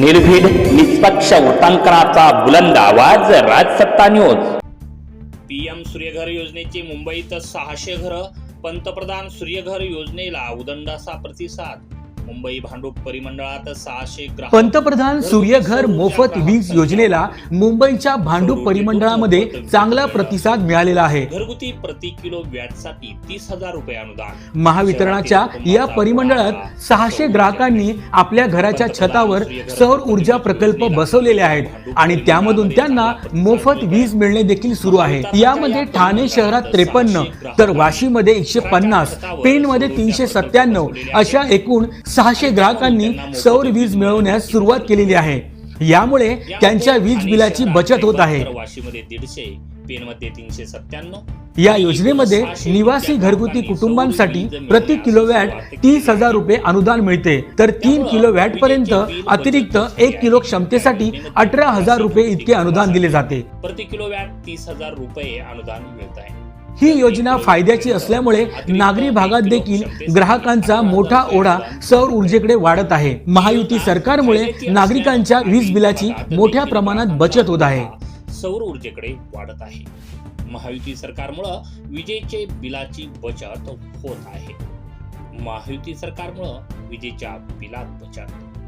निर्भीड निष्पक्ष वृत्तांकनाचा बुलंद आवाज राजसत्ता न्यूज पीएम सूर्यघर योजनेची मुंबईत सहाशे घरं पंतप्रधान सूर्यघर योजनेला उदंडाचा प्रतिसाद. मुंबई भांडूप परिमंडळात सहाशे पंतप्रधान सूर्यघर मोफत वीज योजनेला मुंबईच्या भांडूप परिमंडळामध्ये चांगला प्रतिसाद मिळालेला आहे. घरगुती प्रति किलो वॅटसाठी तीस हजार रुपये अनुदान. महावितरणाच्या या परिमंडळात सहाशे ग्राहकांनी आपल्या घराच्या छतावर सौर ऊर्जा प्रकल्प बसवलेले आहेत आणि त्यामधून त्यांना मोफत वीज मिळणे देखील सुरू आहे. यामध्ये ठाणे शहरात त्रेपन्न तर वाशीमध्ये एकशे पन्नास पेणमध्ये तीनशे सत्त्याण्णव अशा एकूण सहाशे ग्राहकांनी सौर वीज मिळवण्यास सुरुवात केलेली आहे. यामुळे त्यांच्या वीज बिलाची बचत होत आहे. तर वाशीमध्ये दीडशे पेनमध्ये तीनशे सत्त्याण्णव. या योजनेमध्ये निवासी घरगुती कुटुंबांसाठी प्रति किलोवॅट तीस हजार रुपये अनुदान मिळते. तर तीन किलोवॅट पर्यंत अतिरिक्त एक किलो क्षमतेसाठी अठरा हजार रुपये इतके अनुदान दिले जाते. प्रति किलो वॅट तीस हजार रुपये अनुदान मिळत आहे. ही योजना फायद्याची असल्यामुळे नागरी भागात देखील ग्राहकांचा मोठा ओढा सौर ऊर्जेकडे वाढत आहे. महायुती सरकारमुळे नागरिकांच्या वीज बिलाची मोठ्या प्रमाणात बचत होत आहे. सौर ऊर्जेकडे वाढत आहे. महायुती सरकारमुळं विजेचे बिलाची बचत होत आहे. महायुती सरकारमुळं विजेच्या बिलात बचत